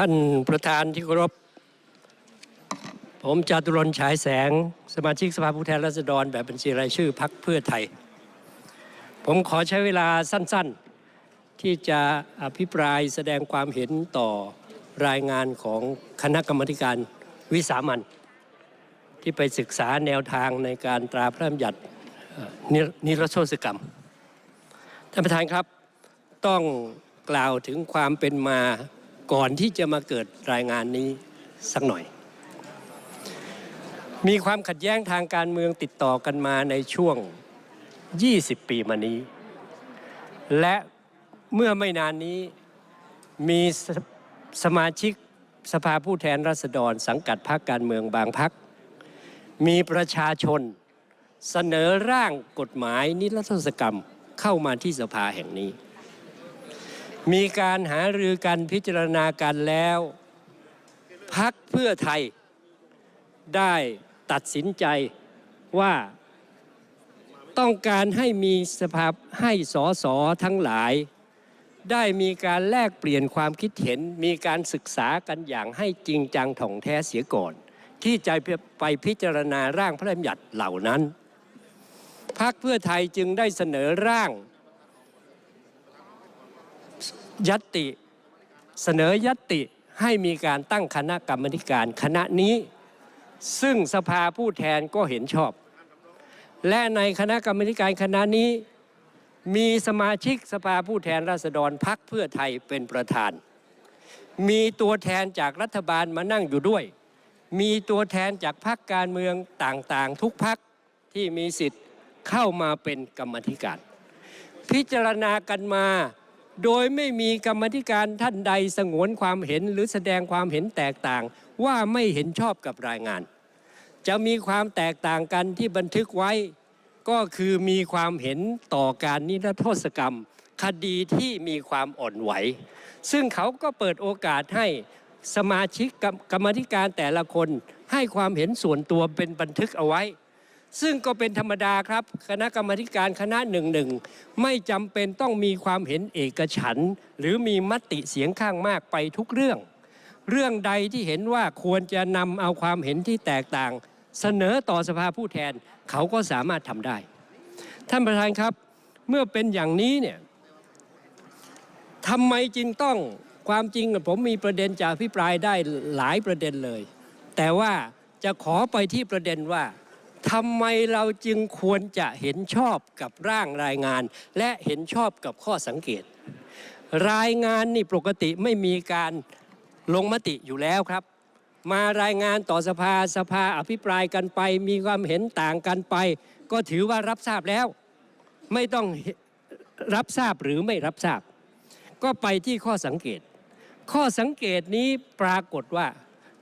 ท่านประธานที่เคารพ ผมจาตุรนฉายแสง สมาชิกสภาผู้แทนราษฎร แบบบัญชีรายชื่อพักเพื่อไทย ผมขอใช้เวลาสั้นๆ ที่จะอภิปรายแสดงความเห็นต่อรายงานของคณะกรรมการวิสามันที่ไปศึกษาแนวทางในการตราพระราชบัญญัตินิรโทษกรรม ท่านประธานครับต้องกล่าวถึงความเป็นมา ก่อนที่จะมาเกิดรายงานนี้สักหน่อย มีความขัดแย้งทางการเมืองติดต่อกันมาในช่วง 20 ปีมานี้ และเมื่อไม่นานนี้มีสสมาชิกสภาผู้แทนราษฎร สังกัดพรรคการเมืองบางพรรคมีประชาชนเสนอร่างกฎหมายนิรโทษกรรมเข้ามาที่สภาแห่งนี้ มีการหารือกันพิจารณากันแล้ว พักเพื่อไทยได้ตัดสินใจว่าต้องการให้มีสภาพให้สอสอทั้งหลาย ได้มีการแลกเปลี่ยนความคิดเห็น มีการศึกษากันอย่างให้จริงจังถ่องแท้เสียก่อน ที่จะไปพิจารณาร่างพระราชบัญญัติเหล่านั้นพักเพื่อไทยจึงได้เสนอร่าง ยัตติเสนอยัตติให้มีการตั้งคณะกรรมการคณะนี้ ซึ่งสภาผู้แทนก็เห็นชอบ และในคณะกรรมการคณะนี้ มีสมาชิกสภาผู้แทนราษฎรพักเพื่อไทยเป็นประธาน มีตัวแทนจากรัฐบาลมานั่งอยู่ด้วย มีตัวแทนจากพรรคการเมืองต่างๆ ทุกพรรคที่มีสิทธิ์เข้ามาเป็นกรรมธิการ พิจารณากันมา โดยไม่มีกรรมธิการท่านใดสงวนความเห็นหรือแสดงความเห็นแตกต่าง ว่าไม่เห็นชอบกับรายงาน จะมีความแตกต่างกันที่บันทึกไว้ ก็คือมีความเห็นต่อการนิรโทษกรรม คดีที่มีความอ่อนไหว ซึ่งเขาก็เปิดโอกาสให้สมาชิกกรรมธิการแต่ละคนให้ความเห็นส่วนตัวเป็นบันทึกเอาไว้ ซึ่งก็เป็นธรรมดาครับ คณะกรรมการคณะหนึ่งหนึ่งไม่จำเป็นต้องมีความเห็นเอกฉัน หรือมีมติเสียงข้างมากไปทุกเรื่อง เรื่องใดที่เห็นว่าควรจะนำเอาความเห็นที่แตกต่าง เสนอต่อสภาผู้แทนเขาก็สามารถทำได้ ท่านประธานครับเมื่อเป็นอย่างนี้เนี่ยทำไมจึงต้องความจริงผมมีประเด็นจะอภิปรายได้หลายประเด็นเลย แต่ว่าจะขอไปที่ประเด็นว่า ทำไมเราจึงควรจะเห็นชอบกับร่างรายงาน และเห็นชอบกับข้อสังเกต รายงานนี่ปกติไม่มีการลงมติอยู่แล้วครับ มารายงานต่อสภาสภาอภิปรายกันไป มีความเห็นต่างกันไป ก็ถือว่ารับทราบแล้ว ไม่ต้องรับทราบหรือไม่รับทราบ ก็ไปที่ข้อสังเกต ข้อสังเกตนี้ปรากฏว่า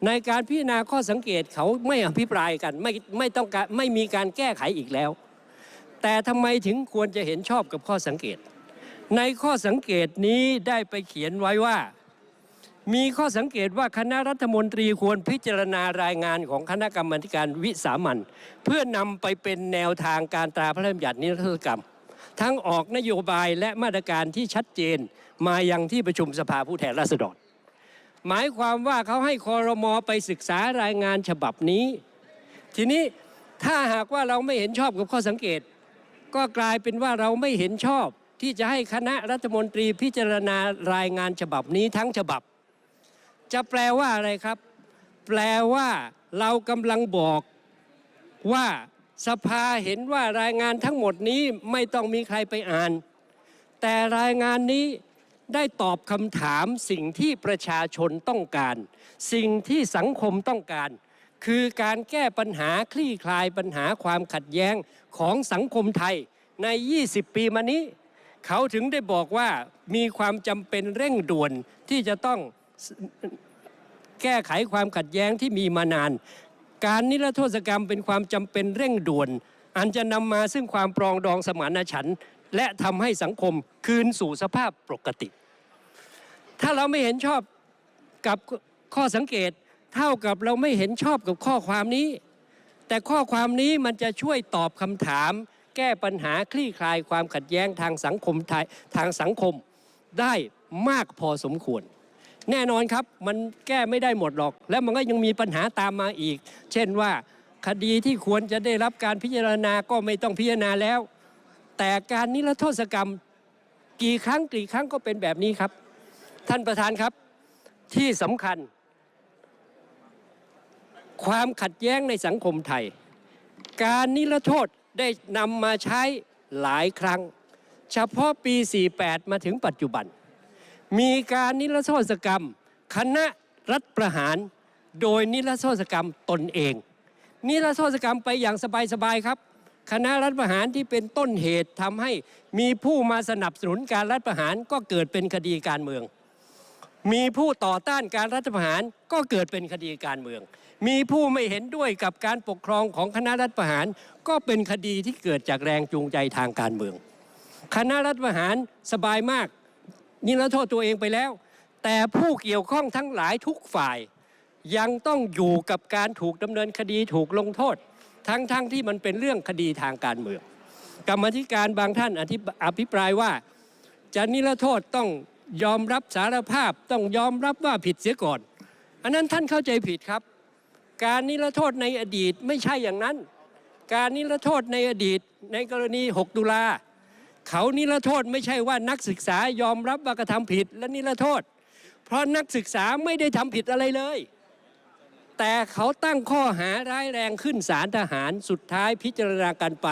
ในการพิจารณาข้อสังเกตเขาไม่อภิปรายกันไม่ไม่ต้องการไม่มีการแก้ไขอีกแล้ว แต่ทำไมถึงควรจะเห็นชอบกับข้อสังเกต ในข้อสังเกตนี้ได้ไปเขียนไว้ว่า มีข้อสังเกตว่าคณะรัฐมนตรีควรพิจารณารายงานของคณะกรรมการวิสามันเพื่อนำไปเป็นแนวทางการตราพระราชบัญญัตินิรโทษกรรม ทั้งออกนโยบายและมาตรการที่ชัดเจนมายังที่ประชุมสภาผู้แทนราษฎร หมายความว่าเขาให้คอรมอไปศึกษารายงานฉบับนี้ ทีนี้ถ้าหากว่าเราไม่เห็นชอบกับข้อสังเกต ก็กลายเป็นว่าเราไม่เห็นชอบที่จะให้คณะรัฐมนตรีพิจารณารายงานฉบับนี้ทั้งฉบับ จะแปลว่าอะไรครับ แปลว่าเรากำลังบอกว่าสภาเห็นว่ารายงานทั้งหมดนี้ไม่ต้องมีใครไปอ่าน แต่รายงานนี้ ได้ตอบคำถามสิ่งที่ประชาชนต้องการ สิ่งที่สังคมต้องการ คือการแก้ปัญหาคลี่คลายปัญหาความขัดแย้งของสังคมไทยใน 20 ปีมานี้ เขาถึงได้บอกว่ามีความจำเป็นเร่งด่วนที่จะต้องแก้ไขความขัดแย้งที่มีมานาน การนิรโทษกรรมเป็นความจำเป็นเร่งด่วน อันจะนำมาซึ่งความปรองดองสมานฉันท์ และทำให้สังคมคืนสู่สภาพปกติ ถ้าเราไม่เห็นชอบกับข้อสังเกตเท่ากับเราไม่เห็นชอบกับข้อความนี้ แต่ข้อความนี้มันจะช่วยตอบคำถาม แก้ปัญหาคลี่คลายความขัดแย้งทางสังคมไทยทางสังคมได้มากพอสมควร แน่นอนครับมันแก้ไม่ได้หมดหรอก แล้วมันก็ยังมีปัญหาตามมาอีก เช่นว่าคดีที่ควรจะได้รับการพิจารณาก็ไม่ต้องพิจารณาแล้ว แต่การนิรโทษกรรมกี่ครั้งกี่ครั้งก็เป็นแบบนี้ครับ ท่านประธานครับที่สำคัญ ความขัดแย้งในสังคมไทย การนิรโทษได้นำมาใช้หลายครั้ง เฉพาะปี 48 มาถึงปัจจุบัน มีการนิรโทษกรรม คณะรัฐประหาร โดยนิรโทษกรรมตนเอง นิรโทษกรรมไปอย่างสบายๆครับ คณะรัฐประหารที่เป็นต้นเหตุทำให้มีผู้มาสนับสนุนการรัฐประหารก็เกิดเป็นคดีการเมือง มีผู้ต่อต้านการรัฐประหารก็เกิดเป็นคดีการเมือง มีผู้ไม่เห็นด้วยกับการปกครองของคณะรัฐประหาร ก็เป็นคดีที่เกิดจากแรงจูงใจทางการเมือง คณะรัฐประหารสบายมากนิรโทษตัวเองไปแล้ว แต่ผู้เกี่ยวข้องทั้งหลายทุกฝ่าย ยังต้องอยู่กับการถูกดำเนินคดีถูกลงโทษ ทั้งๆทที่มันเป็นเรื่องคดีทางการเมืองกรรมธิการบางท่านอธิอภิปรายว่าจะนิรโทษต้องยอมรับสารภาพต้องยอมรับว่าผิดเสียก่อน อันนั้นท่านเข้าใจผิดครับ การนิรโทษในอดีตไม่ใช่อย่างนั้น การนิรโทษในอดีตในกรณี 6 ตุลาเขานิรโทษไม่ใช่ว่านักศึกษายอมรับว่ากระทำผิดและนิรโทษ เพราะนักศึกษาไม่ได้ทำผิดอะไรเลย แต่เขาตั้งข้อหาร้ายแรงขึ้นศาลทหารสุดท้ายพิจารณากันไป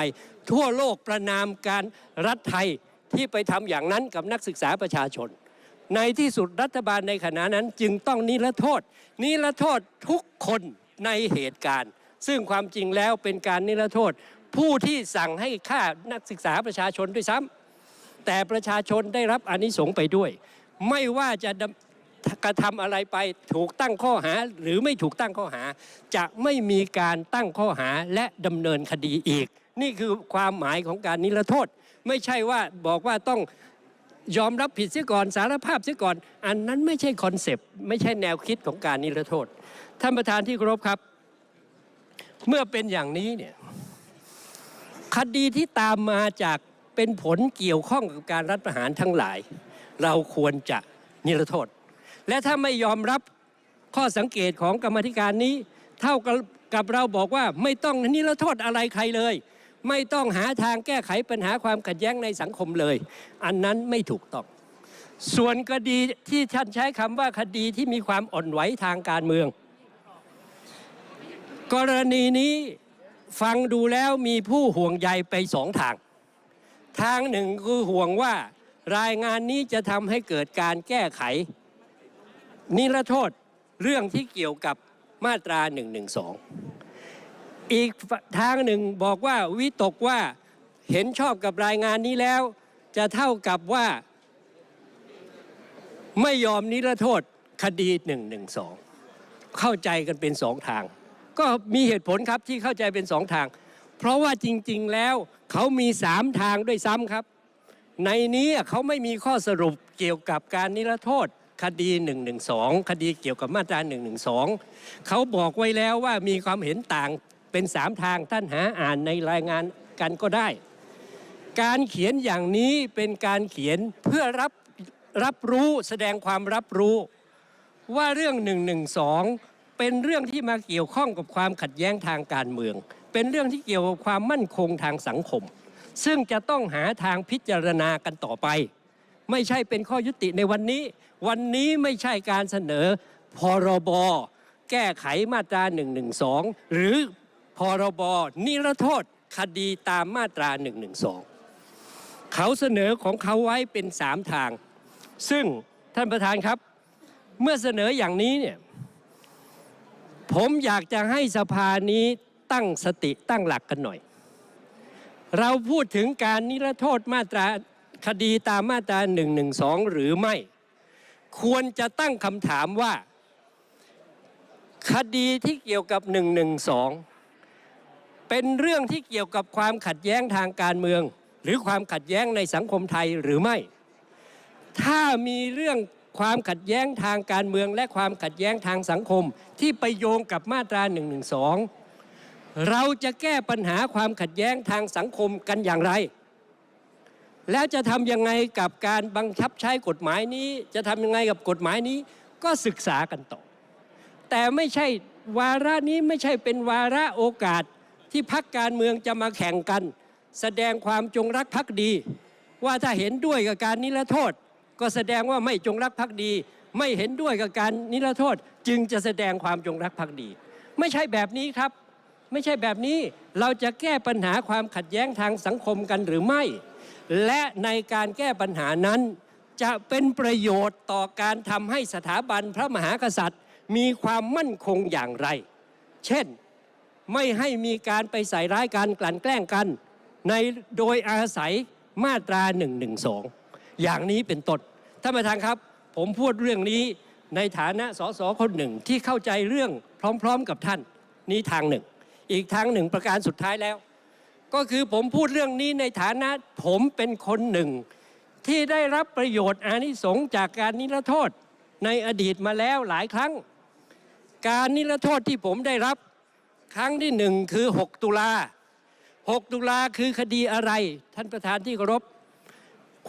ทั่วโลกประนามการรัฐไทยที่ไปทำอย่างนั้นกับนักศึกษาประชาชน ในที่สุดรัฐบาลในขณะนั้นจึงต้องนิรโทษ นิรโทษทุกคนในเหตุการณ์ ซึ่งความจริงแล้วเป็นการนิรโทษ ผู้ที่สั่งให้ฆ่านักศึกษาประชาชนด้วยซ้ำแต่ประชาชนได้รับอนิสงส์ไปด้วย ไม่ว่าจะ กระทำอะไรไปถูกตั้งข้อหา หรือไม่ถูกตั้งข้อหา จะไม่มีการตั้งข้อหาและดำเนินคดีอีก นี่คือความหมายของการนิรโทษ ไม่ใช่ว่าบอกว่าต้องยอมรับผิดเสียก่อนสารภาพเสียก่อน อันนั้นไม่ใช่คอนเซปต์ไม่ใช่แนวคิดของการนิรโทษ ท่านประธานที่เคารพครับ เมื่อเป็นอย่างนี้เนี่ยคดีที่ตามมาจากเป็นผลเกี่ยวข้องกับการรัฐประหารทั้งหลาย เราควรจะนิรโทษ และถ้าไม่ยอมรับข้อสังเกตของกรรมธิการนี้ เท่ากับกับเราบอกว่าไม่ต้องนิรโทษอะไรใครเลย ไม่ต้องหาทางแก้ไขปัญหาความขัดแย้งในสังคมเลย อันนั้นไม่ถูกต้อง ส่วนคดีที่ท่านใช้คำว่าคดีที่มีความอ่อนไหวทางการเมือง กรณีนี้ฟังดูแล้วมีผู้ห่วงใยไปสองทาง ทางหนึ่งคือห่วงว่ารายงานนี้จะทำให้เกิดการแก้ไข นิรโทษเรื่องที่เกี่ยวกับมาตรา1นึอีกทางหนึ่งบอกว่าวิตกว่าเห็นชอบกับรายงานนี้แล้ว จะเท่ากับว่า ไม่ยอมนิรโทษคดี1นึเข้าใจกันเป็นสองทาง ก็มีเหตุผลครับที่เข้าใจเป็นสองทาง เพราะว่าจริง ๆ แล้วเขามีสามทางด้วยซ้ำครับ ในนี้เขาไม่มีข้อสรุปเกี่ยวกับการนิรโทษ คดี 112 คดีเกี่ยวกับมาตรา 112 เขาบอกไว้แล้วว่ามีความเห็นต่างเป็นสามทางท่านหาอ่านในรายงานกันก็ได้ การเขียนอย่างนี้เป็นการเขียนเพื่อรับรับรู้แสดงความรับรู้ว่าเรื่อง 112 เป็นเรื่องที่มาเกี่ยวข้องกับความขัดแย้งทางการเมือง เป็นเรื่องที่เกี่ยวกับความมั่นคงทางสังคม ซึ่งจะต้องหาทางพิจารณากันต่อไป ไม่ใช่เป็นข้อยุติในวันนี้ วันนี้ไม่ใช่การเสนอพรบแก้ไขมาตรา 112 หรือพรบนิรโทษคดีตามมาตรา 112 เขาเสนอของเขาไว้เป็นสามทาง ซึ่งท่านประธานครับ เมื่อเสนออย่างนี้เนี่ยผมอยากจะให้สภานี้ตั้งสติตั้งหลักกันหน่อย เราพูดถึงการนิรโทษมาตรา คดีตามมาตรา112 หรือไม่ ควรจะตั้งคำถามว่า คดีที่เกี่ยวกับ 112 เป็นเรื่องที่เกี่ยวกับความขัดแย้งทางการเมือง หรือความขัดแย้งในสังคมไทยหรือไม่ ถ้ามีเรื่องความขัดแย้งทางการเมืองและความขัดแย้งทางสังคม ที่ไปโยงกับมาตรา 112 เราจะแก้ปัญหาความขัดแย้งทางสังคมกันอย่างไร แล้วจะทำยังไงกับการบังคับใช้กฎหมายนี้ จะทำยังไงกับกฎหมายนี้ก็ศึกษากันต่อ แต่ไม่ใช่วาระนี้ไม่ใช่เป็นวาระโอกาสที่พักการเมืองจะมาแข่งกัน แสดงความจงรักภักดี ว่าถ้าเห็นด้วยกับการนิรโทษ ก็แสดงว่าไม่จงรักภักดี ไม่เห็นด้วยกับการนิรโทษ จึงจะแสดงความจงรักภักดี ไม่ใช่แบบนี้ครับ ไม่ใช่แบบนี้เราจะแก้ปัญหาความขัดแย้งทางสังคมกันหรือไม่ และในการแก้ปัญหานั้น จะเป็นประโยชน์ต่อการทำให้สถาบันพระมหากษัตริย์ มีความมั่นคงอย่างไร เช่นไม่ให้มีการไปใส่ร้ายกันกลั่นแกล้งกัน ในโดยอาศัยมาตรา112 อย่างนี้เป็นต้นท่านประธานครับ ผมพูดเรื่องนี้ในฐานะสสคนหนึ่งที่เข้าใจเรื่องพร้อม ๆ กับท่านนี้ทางหนึ่ง อีกทางหนึ่งประการสุดท้ายแล้ว ก็คือผมพูดเรื่องนี้ในฐานะผมเป็นคนหนึ่ง ที่ได้รับประโยชน์อานิสงส์จากการนิรโทษในอดีตมาแล้วหลายครั้ง การนิรโทษที่ผมได้รับครั้งที่หนึ่งคือ 6 ตุลา 6 ตุลาคือคดีอะไร ท่านประธานที่เคารพ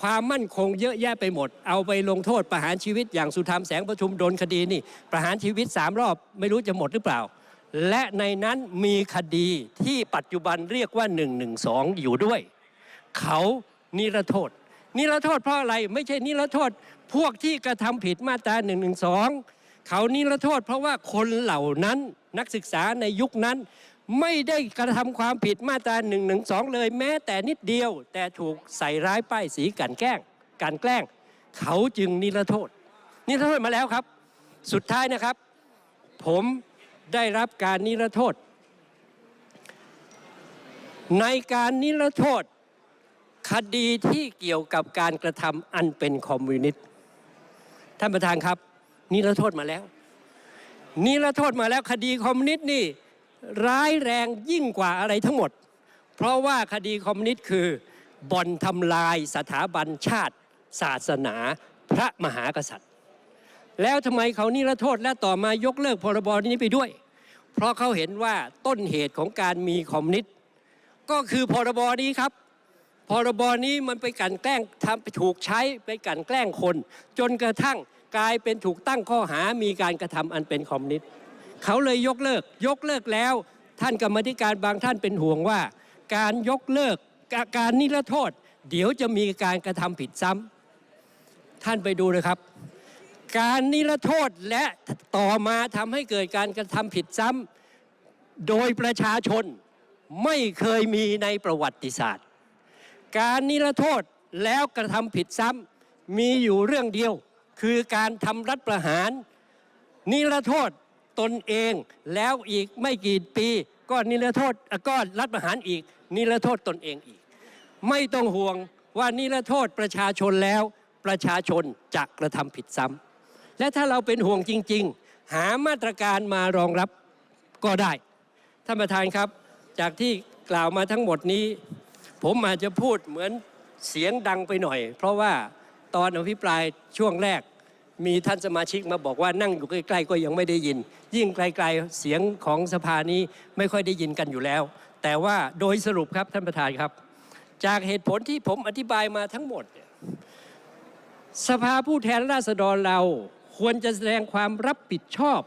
ความมั่นคงเยอะแยะไปหมด เอาไปลงโทษประหารชีวิตอย่างสุธรรมแสงประชุมโดนคดีนี่ ประหารชีวิตสามรอบไม่รู้จะหมดหรือเปล่า และในนั้นมีคดีที่ปัจจุบันเรียกว่า 112 อยู่ด้วย เขานิรโทษ นิรโทษเพราะอะไรไม่ใช่นิรโทษ พวกที่กระทำผิดมาตรา1นึเขานิรโทษ เพราะว่าคนเหล่านั้นนักศึกษาในยุคนั้น ไม่ได้กระทำความผิดมาตรา1นึเลยแม้แต่นิดเดียว แต่ถูกใส่ร้ายป้ายสีกันแกล้งการแกล้ง เขาจึงนิรโทษ นิรโทษมาแล้วครับ สุดท้ายนะครับ ผม ได้รับการนิรโทษ ในการนิรโทษ คดีที่เกี่ยวกับการกระทำอันเป็นคอมมิวนิสต์ท่านประธานครับ นิรโทษมาแล้ว นิรโทษมาแล้วคดีคอมมิวนิสต์นี่ ร้ายแรงยิ่งกว่าอะไรทั้งหมด เพราะว่าคดีคอมมิวนิสต์คือบ่อนทำลายสถาบันชาติ ศาสนาพระมหากษัตริย์ แล้วทำไมเขานิรโทษและต่อมายกเลิกพรบนี้ไปด้วย เพราะเขาเห็นว่าต้นเหตุของการมีคอมมิวนิสต์ก็คือพรบนี้ครับพรบนี้มันไปกันแกล้งทำไปถูกใช้ไปกันแกล้งคน จนกระทั่งกลายเป็นถูกตั้งข้อหามีการกระทำอันเป็นคอมมิวนิสต์เขาเลยยกเลิก ยกเลิกแล้ว ท่านกรรมธิการบางท่านเป็นห่วงว่า การยกเลิกการนิรโทษ เดี๋ยวจะมีการกระทำผิดซ้ำท่านไปดูนะครับ การนิรโทษและต่อมาทำให้เกิดการกระทำผิดซ้ำโดยประชาชนไม่เคยมีในประวัติศาสตร์ การนิรโทษแล้วกระทำผิดซ้ำมีอยู่เรื่องเดียว คือการทำรัฐประหาร นิรโทษตนเองแล้วอีกไม่กี่ปีก็นิรโทษก็รัฐประหารอีก นิรโทษตนเองอีก ไม่ต้องห่วงว่านิรโทษประชาชนแล้วประชาชนจะกระทำผิดซ้ำ และถ้าเราเป็นห่วงจริง ๆ หามาตรการมารองรับก็ได้ท่านประธานครับ จากที่กล่าวมาทั้งหมดนี้ ผมอาจจะพูดเหมือนเสียงดังไปหน่อย เพราะว่าตอนอภิปรายช่วงแรกมีท่านสมาชิกมาบอกว่านั่งอยู่ใกล้ๆก็ยังไม่ได้ยิน ยิ่งไกลๆเสียงของสภานี้ไม่ค่อยได้ยินกันอยู่แล้ว แต่ว่าโดยสรุปครับท่านประธานครับ จากเหตุผลที่ผมอธิบายมาทั้งหมด สภาผู้แทนราษฎรเรา ควรจะแสดงความรับผิดชอบ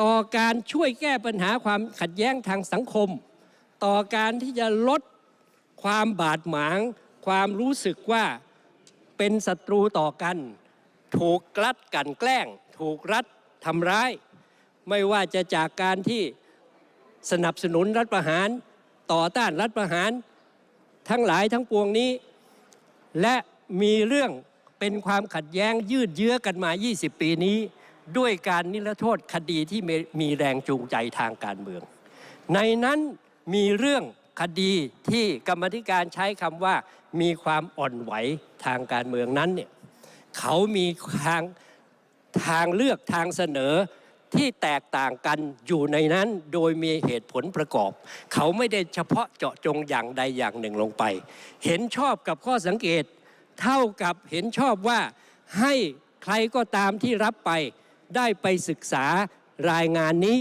ต่อการช่วยแก้ปัญหาความขัดแย้งทางสังคม ต่อการที่จะลดความบาดหมาง ความรู้สึกว่าเป็นศัตรูต่อกัน ถูกกลัดกันแกล้ง ถูกรัฐทำร้าย ไม่ว่าจะจากการที่สนับสนุนรัฐประหาร ต่อต้านรัฐประหาร ทั้งหลายทั้งปวงนี้ และมีเรื่อง เป็นความขัดแย้งยืดเยื้อกันมา 20 ปีนี้ ด้วยการนิรโทษคดีที่มีแรงจูงใจทางการเมือง ในนั้นมีเรื่องคดีที่กรรมธิการใช้คำว่ามีความอ่อนไหวทางการเมืองนั้นเนี่ยเขามีทางทางเลือกทางเสนอที่แตกต่างกันอยู่ในนั้นโดยมีเหตุผลประกอบ เขาไม่ได้เฉพาะเจาะจงอย่างใดอย่างหนึ่งลงไป เห็นชอบกับข้อสังเกต เท่ากับเห็นชอบว่าให้ใครก็ตามที่รับไปได้ไปศึกษารายงานนี้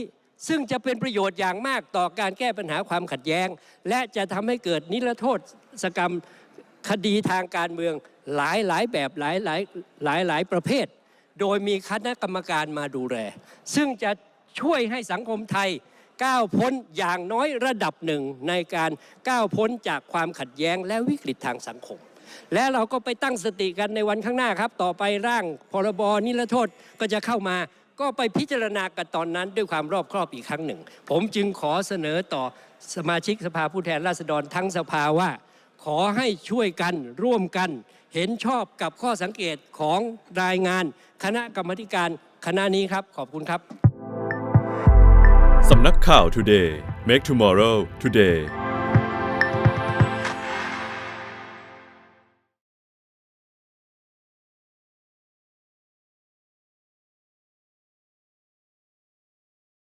ซึ่งจะเป็นประโยชน์อย่างมากต่อการแก้ปัญหาความขัดแย้ง และจะทำให้เกิดนิรโทษสกรรมคดีทางการเมืองหลายหลายแบบหลายหลายหลายหลายประเภท โดยมีคณะกรรมการมาดูแลซึ่งจะช่วยให้สังคมไทยก้าวพ้นอย่างน้อยระดับหนึ่งในการก้าวพ้นจากความขัดแย้งและวิกฤตทางสังคม และเราก็ไปตั้งสติกันในวันข้างหน้าครับ ต่อไปร่างพรบนิรโทษก็จะเข้ามาก็ไปพิจารณากันตอนนั้นด้วยความรอบครอบอีกครั้งหนึ่ง ผมจึงขอเสนอต่อสมาชิกสภาผู้แทนราษฎรทั้งสภาว่า ขอให้ช่วยกันร่วมกัน เห็นชอบกับข้อสังเกตของรายงาน คณะกรรมการคณะนี้ครับ ขอบคุณครับ สำนักข่าว Today Make Tomorrow Today